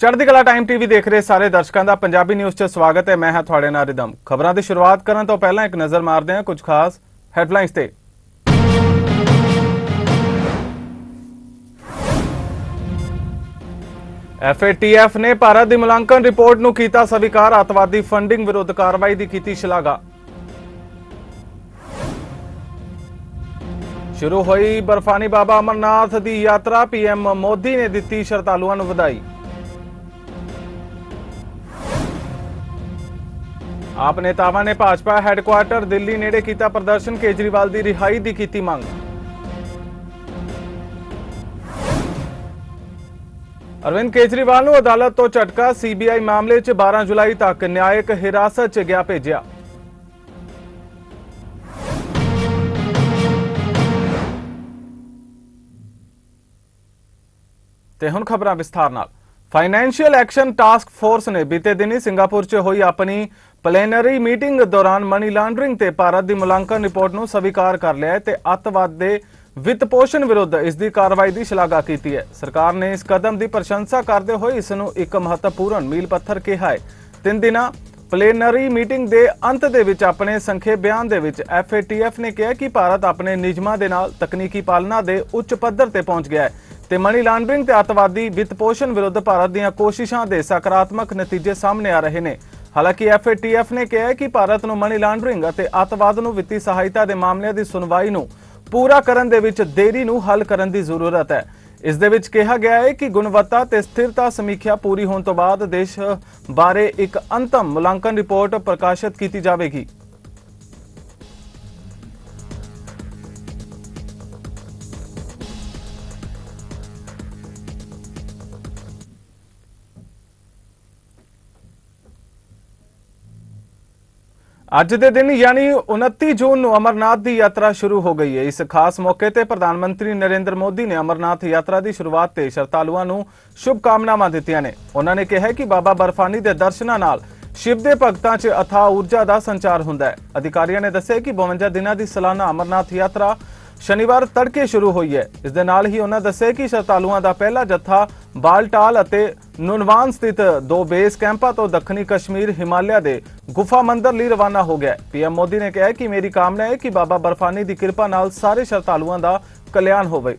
ਚੜ੍ਹਦੀ ਕਲਾ time TV ਦੇਖ ਰਹੇ ਸਾਰੇ ਦਰਸ਼ਕਾਂ ਦਾ ਪੰਜਾਬੀ ਨਿਊਜ਼ 'ਚ ਸਵਾਗਤ ਹੈ। ਮੈਂ ਹਾਂ ਤੁਹਾਡੇ ਨਾਲ ਰਿਦਮ। ਖਬਰਾਂ ਦੀ ਸ਼ੁਰੂਆਤ ਕਰਨ ਤੋਂ ਪਹਿਲਾਂ ਇੱਕ ਨਜ਼ਰ ਮਾਰਦੇ ਹਾਂ ਕੁਝ ਖਾਸ ਹੈਡਲਾਈਨਸ ਤੇ। ਐਫਏਟੀਐਫ ਨੇ ਭਾਰਤ ਦੀ ਮੁਲਾਂਕਣ ਰਿਪੋਰਟ ਨੂੰ ਕੀਤਾ ਸਵੀਕਾਰ। ਅਤਵਾਦੀ ਫੰਡਿੰਗ ਵਿਰੁੱਧ ਕਾਰਵਾਈ ਦੀ ਕੀਤੀ ਸ਼ਲਾਘਾ। ਸ਼ੁਰੂ ਹੋਈ ਬਰਫਾਨੀ ਬਾਬਾ ਅਮਰਨਾਥ ਦੀ ਯਾਤਰਾ। ਪੀਐਮ ਮੋਦੀ ਨੇ ਦਿੱਤੀ ਸ਼ਰਧਾਲੂਆਂ ਨੂੰ ਵਧਾਈ। ਆਪ ਨੇਤਾਵਾਂ ਨੇ ਭਾਜਪਾ ਹੈੱਡਕੁਆਰਟਰ ਦਿੱਲੀ ਨੇੜੇ ਕੀਤਾ ਪ੍ਰਦਰਸ਼ਨ, ਕੇਜਰੀਵਾਲ ਦੀ ਰਿਹਾਈ ਦੀ ਕੀਤੀ ਮੰਗ। ਅਰਵਿੰਦ ਕੇਜਰੀਵਾਲ ਨੂੰ ਅਦਾਲਤ ਤੋਂ ਝਟਕਾ, ਸੀਬੀਆਈ ਮਾਮਲੇ 'ਚ 12 ਜੁਲਾਈ ਤੱਕ ਨਿਆਇਕ ਹਿਰਾਸਤ 'ਚ ਗਿਆ ਭੇਜਿਆ। ਤੇ ਹੁਣ ਖਬਰਾਂ ਵਿਸਥਾਰ ਨਾਲ। ਫਾਈਨੈਂਸ਼ੀਅਲ ਐਕਸ਼ਨ ਟਾਸਕ ਫੋਰਸ ਨੇ ਬੀਤੇ ਦਿਨੀ ਸਿੰਗਾਪੁਰ 'ਚ ਹੋਈ ਆਪਣੀ ਪਲੇਨਰੀ ਮੀਟਿੰਗ ਦੌਰਾਨ ਮਨੀ ਲਾਂਡਰਿੰਗ ਤੇ ਭਾਰਤ ਦੀ ਮੁਲਾਂਕਣ ਰਿਪੋਰਟ ਨੂੰ ਸਵੀਕਾਰ ਕਰ ਲਿਆ ਹੈ ਤੇ ਅੱਤਵਾਦ ਦੇ ਵਿੱਤ ਵਿਰੁੱਧ ਇਸ ਦੀ ਕਾਰਵਾਈ ਦੀ ਸ਼ਲਾਘਾ ਕੀਤੀ ਹੈ। ਸਰਕਾਰ ਨੇ ਇਸ ਕਦਮ ਦੀ ਪ੍ਰਸ਼ੰਸਾ ਕਰਦੇ ਹੋਏ ਇਸ ਨੂੰ ਇੱਕ ਮਹੱਤਵਪੂਰਨ ਮੀਲ ਪੱਥਰ ਕਿਹਾ ਹੈ। ਤਿੰਨ ਦਿਨਾਂ ਪਲੇਨਰੀ ਮੀਟਿੰਗ ਦੇ ਅੰਤ ਦੇ ਵਿੱਚ ਆਪਣੇ ਸੰਖੇਪ ਬਿਆਨ ਦੇ ਵਿੱਚ FATF ਨੇ ਕਿਹਾ ਕਿ ਭਾਰਤ ਆਪਣੇ ਨਿਯਮਾਂ ਦੇ ਨਾਲ ਤਕਨੀਕੀ ਪਾਲਣਾ ਦੇ ਉੱਚ ਪੱਧਰ ਤੇ ਪਹੁੰਚ ਗਿਆ ਹੈ ਤੇ ਮਨੀ ਲਾਂਡਰਿੰਗ ਤੇ ਅੱਤਵਾਦੀ ਵਿੱਤ ਪੋਸ਼ਣ ਵਿਰੁੱਧ ਭਾਰਤ ਦੀਆਂ ਕੋਸ਼ਿਸ਼ਾਂ ਦੇ ਸਕਾਰਾਤਮਕ ਨਤੀਜੇ ਸਾਹਮਣੇ ਆ ਰਹੇ ਨੇ। ਹਾਲਾਂਕਿ FATF ਨੇ ਕਿਹਾ ਕਿ ਭਾਰਤ ਨੂੰ ਮਨੀ ਲਾਂਡਰਿੰਗ ਅਤੇ ਅੱਤਵਾਦ ਨੂੰ ਵਿੱਤੀ ਸਹਾਇਤਾ ਦੇ ਮਾਮਲਿਆਂ ਦੀ ਸੁਣਵਾਈ ਨੂੰ ਪੂਰਾ ਕਰਨ ਦੇ ਵਿੱਚ ਦੇਰੀ ਨੂੰ ਹੱਲ ਕਰਨ ਦੀ ਜ਼ਰੂਰਤ ਹੈ। ਇਸ ਦੇ ਵਿੱਚ ਕਿਹਾ ਗਿਆ ਹੈ ਕਿ ਗੁਣਵੱਤਾ ਤੇ ਸਥਿਰਤਾ ਸਮੀਖਿਆ ਪੂਰੀ ਹੋਣ ਤੋਂ ਬਾਅਦ ਦੇਸ਼ ਬਾਰੇ ਇੱਕ ਅੰਤਮ ਮੁਲਾਂਕਣ ਰਿਪੋਰਟ ਪ੍ਰਕਾਸ਼ਿਤ ਕੀਤੀ ਜਾਵੇਗੀ। ਅੱਜ ਦੇ ਦਿਨ ਯਾਨੀ 29 ਜੂਨ ਨੂੰ ਅਮਰਨਾਥ ਦੀ ਯਾਤਰਾ ਸ਼ੁਰੂ ਹੋ ਗਈ ਹੈ। ਇਸ ਖਾਸ ਮੌਕੇ ਤੇ ਪ੍ਰਧਾਨ ਮੰਤਰੀ ਨਰਿੰਦਰ ਮੋਦੀ ਨੇ ਅਮਰਨਾਥ ਯਾਤਰਾ ਦੀ ਸ਼ੁਰੂਆਤ ਤੇ ਸ਼ਰਧਾਲੂਆਂ ਨੂੰ ਸ਼ੁਭ ਕਾਮਨਾਵਾਂ ਦਿੱਤੀਆਂ ਨੇ। ਉਹਨਾਂ ਨੇ ਕਿਹਾ ਕਿ ਬਾਬਾ ਬਰਫਾਨੀ ਦੇ ਦਰਸ਼ਨਾਂ ਨਾਲ ਸ਼ਿਵ ਦੇ ਭਗਤਾਂ 'ਚ ਅਥਾਹ ਊਰਜਾ ਦਾ ਸੰਚਾਰ ਹੁੰਦਾ ਹੈ। ਅਧਿਕਾਰੀਆਂ ਨੇ ਦੱਸਿਆ ਕਿ 52 ਦਿਨਾਂ ਦੀ ਸਾਲਾਨਾ ਅਮਰਨਾਥ ਯਾਤਰਾ ਸ਼ਨੀਵਾਰ ਤੜਕੇ ਸ਼ੁਰੂ ਹੋਈ ਹੈ। ਇਸ ਦੇ ਨਾਲ ਹੀ ਉਹਨਾਂ ਦੱਸਿਆ ਕਿ ਸ਼ਰਧਾਲੂਆਂ ਦਾ ਪਹਿਲਾ ਜੱਥਾ ਬਾਲਟਾਲ ਅਤੇ ਨੁਨਵਾਨ ਸਥਿਤ ਦੋ ਬੇਸ ਕੈਂਪਾਂ ਤੋਂ ਦੱਖਣੀ ਕਸ਼ਮੀਰ ਹਿਮਾਲਿਆ ਦੇ ਗੁਫਾ ਮੰਦਰ ਲਈ ਰਵਾਨਾ ਹੋ ਗਿਆ ਪੀਐਮ ਮੋਦੀ ਨੇ ਕਿਹਾ ਕਿ ਮੇਰੀ ਕਾਮਨਾ ਹੈ ਕਿ ਬਾਬਾ ਬਰਫਾਨੀ ਦੀ ਕਿਰਪਾ ਨਾਲ ਸਾਰੇ ਸ਼ਰਧਾਲੂਆਂ ਦਾ ਕਲਿਆਣ ਹੋਵੇ।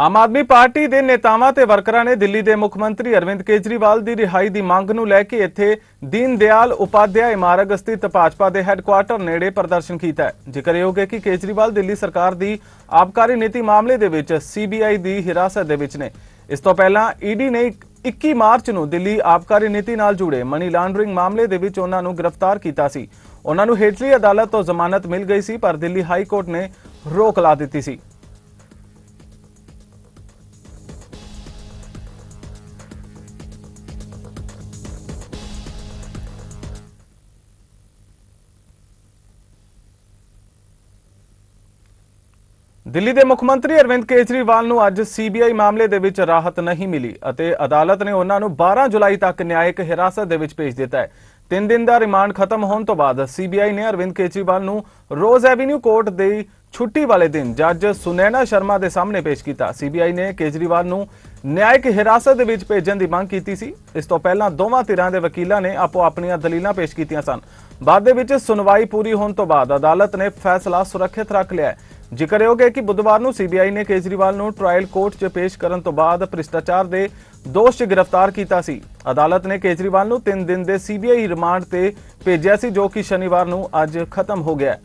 ਆਮ ਆਦਮੀ ਪਾਰਟੀ ਦੇ ਨੇਤਾਵਾਂ ਤੇ ਵਰਕਰਾਂ ਨੇ ਦਿੱਲੀ ਦੇ ਮੁੱਖ ਮੰਤਰੀ ਅਰਵਿੰਦ ਕੇਜਰੀਵਾਲ ਦੀ ਰਿਹਾਈ ਦੀ ਮੰਗ ਨੂੰ ਲੈ ਕੇ ਇੱਥੇ ਦੀਨ ਦਿਆਲ ਉਪਾਧਿਆਇ ਇਮਾਰਤ ਸਥਿਤ ਭਾਜਪਾ ਦੇ ਹੈੱਡਕੁਆਰਟਰ ਨੇੜੇ ਪ੍ਰਦਰਸ਼ਨ ਕੀਤਾ ਹੈ। ਜ਼ਿਕਰਯੋਗ ਹੈ ਕਿ ਕੇਜਰੀਵਾਲ ਦਿੱਲੀ ਸਰਕਾਰ ਦੀ ਆਬਕਾਰੀ ਨੀਤੀ ਮਾਮਲੇ ਦੇ ਵਿੱਚ ਸੀਬੀਆਈ ਦੀ ਹਿਰਾਸਤ ਦੇ ਵਿੱਚ ਨੇ, ਇਸ ਤੋਂ ਪਹਿਲਾਂ ਈਡੀ ਨੇ 21 ਮਾਰਚ ਨੂੰ ਦਿੱਲੀ ਆਬਕਾਰੀ ਨੀਤੀ ਨਾਲ ਜੁੜੇ ਮਨੀ ਲਾਂਡਰਿੰਗ ਮਾਮਲੇ ਦੇ ਵਿੱਚ ਉਹਨਾਂ ਨੂੰ ਗ੍ਰਿਫਤਾਰ ਕੀਤਾ ਸੀ। ਉਹਨਾਂ ਨੂੰ ਹੇਠਲੀ ਅਦਾਲਤ ਤੋਂ ਜ਼ਮਾਨਤ ਮਿਲ ਗਈ ਸੀ, ਪਰ ਦਿੱਲੀ ਹਾਈ ਕੋਰਟ ਨੇ ਰੋਕ ਲਾ ਦਿੱਤੀ ਸੀ। ਦਿੱਲੀ ਦੇ ਮੁੱਖ ਮੰਤਰੀ ਅਰਵਿੰਦ ਕੇਜਰੀਵਾਲ ਨੂੰ ਅੱਜ ਸੀਬੀਆਈ ਮਾਮਲੇ ਦੇ ਵਿੱਚ ਰਾਹਤ ਨਹੀਂ ਮਿਲੀ ਅਤੇ ਅਦਾਲਤ ਨੇ ਉਹਨਾਂ ਨੂੰ 12 ਜੁਲਾਈ ਤੱਕ ਨਿਆਇਕ ਹਿਰਾਸਤ ਦੇ ਵਿੱਚ ਭੇਜ ਦਿੱਤਾ ਹੈ। ਤਿੰਨ ਦਿਨ ਦਾ ਰਿਮਾਂਡ ਖਤਮ ਹੋਣ ਤੋਂ ਬਾਅਦ ਸੀਬੀਆਈ ਨੇ ਅਰਵਿੰਦ ਕੇਜਰੀਵਾਲ ਨੂੰ ਰੋਜ਼ ਐਵੀਨਿਊ ਕੋਰਟ ਦੇ ਛੁੱਟੀ ਵਾਲੇ ਦਿਨ ਜੱਜ ਸੁਨੈਨਾ ਸ਼ਰਮਾ ਦੇ ਸਾਹਮਣੇ ਪੇਸ਼ ਕੀਤਾ। ਸੀਬੀਆਈ ਨੇ ਕੇਜਰੀਵਾਲ ਨੂੰ ਨਿਆਇਕ ਹਿਰਾਸਤ ਦੇ ਵਿੱਚ ਭੇਜਣ ਦੀ ਮੰਗ ਕੀਤੀ ਸੀ। ਇਸ ਤੋਂ ਪਹਿਲਾਂ ਦੋਵਾਂ ਧਿਰਾਂ ਦੇ ਵਕੀਲਾਂ ਨੇ ਆਪੋ ਆਪਣੀਆਂ ਦਲੀਲਾਂ ਪੇਸ਼ ਕੀਤੀਆਂ ਸਨ। ਬਾਅਦ ਦੇ ਵਿੱਚ ਸੁਣਵਾਈ ਪੂਰੀ ਹੋਣ ਤੋਂ ਬਾਅਦ ਅਦਾਲਤ ਨੇ ਫੈਸਲਾ ਸੁਰੱਖਿਅਤ ਰੱਖ ਲਿਆ ਹੈ ਜ਼ਿਕਰਯੋਗ ਹੈ ਕਿ ਬੁੱਧਵਾਰ ਨੂੰ ਸੀਬੀਆਈ ਨੇ ਕੇਜਰੀਵਾਲ ਨੂੰ ਟ੍ਰਾਇਲ ਕੋਰਟ 'ਚ ਪੇਸ਼ ਕਰਨ ਤੋਂ ਬਾਅਦ ਭ੍ਰਿਸ਼ਟਾਚਾਰ ਦੇ ਦੋਸ਼ 'ਚ ਗ੍ਰਿਫਤਾਰ ਕੀਤਾ ਸੀ। ਅਦਾਲਤ ਨੇ ਕੇਜਰੀਵਾਲ ਨੂੰ 3 ਦਿਨ ਦੇ ਸੀਬੀਆਈ ਰਿਮਾਂਡ ਤੇ ਭੇਜਿਆ ਸੀ, ਜੋ ਕਿ ਸ਼ਨੀਵਾਰ ਨੂੰ ਅੱਜ ਖਤਮ ਹੋ ਗਿਆ ਹੈ।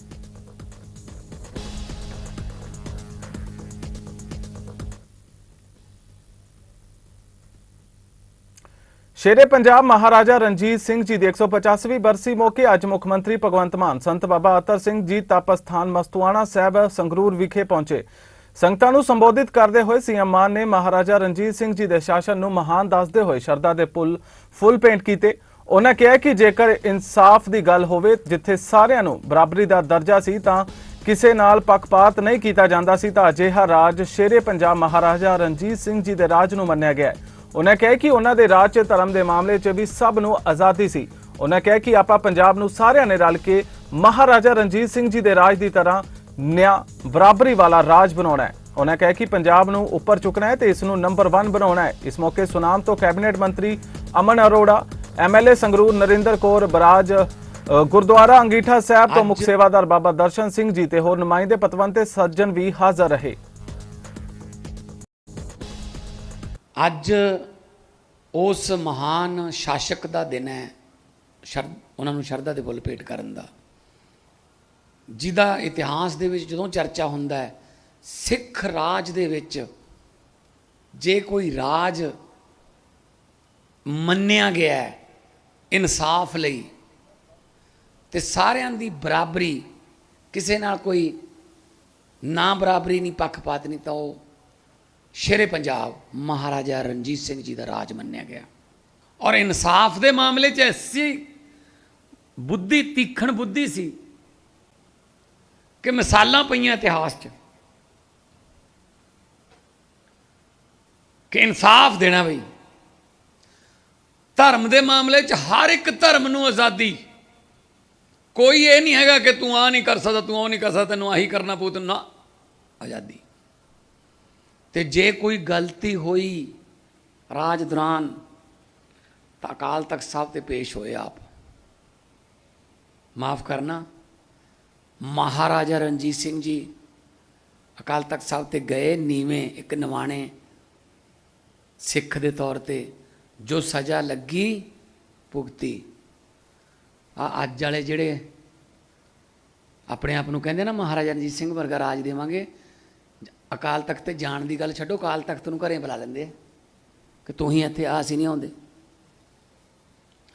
ਸ਼ੇਰੇ ਪੰਜਾਬ ਮਹਾਰਾਜਾ ਰਣਜੀਤ ਸਿੰਘ ਜੀ ਦੀ 185ਵੀਂ ਬਰਸੀ ਮੌਕੇ ਅੱਜ ਮੁੱਖ ਮੰਤਰੀ ਭਗਵੰਤ ਮਾਨ, ਸੰਤ ਬਾਬਾ ਅਤਰ ਸਿੰਘ ਜੀ ਤਪ ਸਥਾਨ ਮਸਤੂਆਣਾ ਸਾਹਿਬ ਸੰਗਰੂਰ ਵਿਖੇ ਪਹੁੰਚੇ। ਸੰਗਤਾਂ ਨੂੰ ਸੰਬੋਧਿਤ ਕਰਦੇ ਹੋਏ ਸੀਐਮ ਮਾਨ ਨੇ ਮਹਾਰਾਜਾ ਰਣਜੀਤ ਸਿੰਘ ਜੀ ਦੇ ਸ਼ਾਸਨ ਨੂੰ ਮਹਾਨ ਦੱਸਦੇ ਹੋਏ ਸ਼ਰਧਾ ਦੇ ਪੁੱਲ ਫੁੱਲ ਪੇਂਟ ਕੀਤੇ। ਉਹਨਾਂ ਕਿਹਾ ਕਿ ਜੇਕਰ ਇਨਸਾਫ ਦੀ ਗੱਲ ਹੋਵੇ, ਜਿੱਥੇ ਸਾਰਿਆਂ ਨੂੰ ਬਰਾਬਰੀ ਦਾ ਦਰਜਾ ਸੀ, ਤਾਂ ਕਿਸੇ ਨਾਲ ਪੱਖਪਾਤ ਨਹੀਂ ਕੀਤਾ ਜਾਂਦਾ ਸੀ, ਤਾਂ ਅਜਿਹਾ ਰਾਜ ਸ਼ੇਰੇ ਪੰਜਾਬ ਮਹਾਰਾਜਾ ਰਣਜੀਤ ਸਿੰਘ ਜੀ ਦੇ ਰਾਜ ਨੂੰ ਮੰਨਿਆ ਗਿਆ ਹੈ। ਉਹਨਾਂ ਕਿਹਾ ਕਿ ਉਹਨਾਂ ਦੇ ਰਾਜ 'ਚ ਧਰਮ ਦੇ ਮਾਮਲੇ 'ਚ ਵੀ ਸਭ ਨੂੰ ਆਜ਼ਾਦੀ ਸੀ। ਉਹਨਾਂ ਕਿਹਾ ਕਿ ਆਪਾਂ ਪੰਜਾਬ ਨੂੰ ਸਾਰਿਆਂ ਨੇ ਰਲ ਕੇ ਮਹਾਰਾਜਾ ਰਣਜੀਤ ਸਿੰਘ ਜੀ ਦੇ ਰਾਜ ਦੀ ਤਰ੍ਹਾਂ ਨਿਆਂ ਬਰਾਬਰੀ ਵਾਲਾ ਰਾਜ ਬਣਾਉਣਾ ਹੈ। ਉਹਨਾਂ ਕਿਹਾ ਕਿ ਪੰਜਾਬ ਨੂੰ ਉੱਪਰ ਚੁੱਕਣਾ ਹੈ ਤੇ ਇਸ ਨੂੰ ਨੰਬਰ 1 ਬਣਾਉਣਾ ਹੈ। ਇਸ ਮੌਕੇ ਸੁਨਾਮ ਤੋਂ ਕੈਬਨਿਟ ਮੰਤਰੀ ਅਮਨ ਅਰੋੜਾ ਐਮਐਲਏ ਸੰਗਰੂਰ ਨਰਿੰਦਰ ਕੌਰ ਬਰਾਜ ਗੁਰਦੁਆਰਾ ਅੰਗੀਠਾ ਸਾਹਿਬ ਤੋਂ ਮੁਖ ਸੇਵਾਦਾਰ ਬਾਬਾ ਦਰਸ਼ਨ ਸਿੰਘ ਜੀ ਤੇ ਹੋਰ ਨੁਮਾਇੰਦੇ ਪਤਵੰਤੇ ਸੱਜਣ ਵੀ ਹਾਜ਼ਰ ਰਹੇ। ਅੱਜ ਉਸ ਮਹਾਨ ਸ਼ਾਸਕ ਦਾ ਦਿਨ ਹੈ, ਸ਼ਰ, ਉਹਨਾਂ ਨੂੰ ਸ਼ਰਧਾ ਦੇ ਫੁੱਲ ਭੇਟ ਕਰਨ ਦਾ। ਜਿਹਦਾ ਇਤਿਹਾਸ ਦੇ ਵਿੱਚ ਜਦੋਂ ਚਰਚਾ ਹੁੰਦਾ ਹੈ, ਸਿੱਖ ਰਾਜ ਦੇ ਵਿੱਚ ਜੇ ਕੋਈ ਰਾਜ ਮੰਨਿਆ ਗਿਆ ਹੈ ਇਨਸਾਫ ਲਈ, ਤੇ ਸਾਰਿਆਂ ਦੀ ਬਰਾਬਰੀ, ਕਿਸੇ ਨਾਲ ਕੋਈ ਨਾ ਬਰਾਬਰੀ, ਨਹੀਂ ਪੱਖਪਾਤ, ਨਹੀਂ ਤਾਂ ਉਹ ਸ਼ੇਰੇ ਪੰਜਾਬ ਮਹਾਰਾਜਾ ਰਣਜੀਤ ਸਿੰਘ ਜੀ ਦਾ ਰਾਜ ਮੰਨਿਆ ਗਿਆ। ਔਰ ਇਨਸਾਫ ਦੇ ਮਾਮਲੇ 'ਚ ਐਸੀ ਬੁੱਧੀ ਤੀਖਣ ਬੁੱਧੀ ਸੀ ਕਿ ਮਿਸਾਲਾਂ ਪਈਆਂ ਇਤਿਹਾਸ 'ਚ ਕਿ ਇਨਸਾਫ ਦੇਣਾ ਬਈ। ਧਰਮ ਦੇ ਮਾਮਲੇ 'ਚ ਹਰ ਇੱਕ ਧਰਮ ਨੂੰ ਆਜ਼ਾਦੀ। ਕੋਈ ਇਹ ਨਹੀਂ ਹੈਗਾ ਕਿ ਤੂੰ ਆ ਨਹੀਂ ਕਰ ਸਕਦਾ, ਤੂੰ ਉਹ ਨਹੀਂ ਕਰ ਸਕਦਾ, ਤੈਨੂੰ ਆਹੀ ਕਰਨਾ ਪਊ, ਤੈਨੂੰ ਨਾ ਆਜ਼ਾਦੀ। ਤੇ ਜੇ ਕੋਈ ਗਲਤੀ ਹੋਈ ਰਾਜ ਦੌਰਾਨ, ਤਾਂ ਅਕਾਲ ਤਖਤ ਸਾਹਿਬ ਤੇ ਪੇਸ਼ ਹੋਏ ਆਪ। ਮਾਫ ਕਰਨਾ, ਮਹਾਰਾਜਾ ਰਣਜੀਤ ਸਿੰਘ ਜੀ ਅਕਾਲ ਤਖਤ ਸਾਹਿਬ ਤੇ ਗਏ ਨੀਵੇਂ ਇੱਕ ਨਿਵਾਣੇ ਸਿੱਖ ਦੇ ਤੌਰ ਤੇ, ਜੋ ਸਜ਼ਾ ਲੱਗੀ ਭੁਗਤੀ। ਆ ਅੱਜ ਵਾਲੇ ਜਿਹੜੇ ਆਪਣੇ ਆਪ ਨੂੰ ਕਹਿੰਦੇ ਨਾ ਮਹਾਰਾਜਾ ਰਣਜੀਤ ਸਿੰਘ ਵਰਗਾ ਰਾਜ ਦੇਵਾਂਗੇ ਅਕਾਲ ਤਖਤ ਤੇ ਜਾਣ ਦੀ ਗੱਲ ਛੱਡੋ, ਅਕਾਲ ਤਖਤ ਨੂੰ ਘਰੇ ਬੁਲਾ ਲੈਂਦੇ ਆ ਕਿ ਤੂੰ ਹੀ ਇੱਥੇ ਆ ਸੀ ਨਹੀਂ ਆਉਂਦੇ।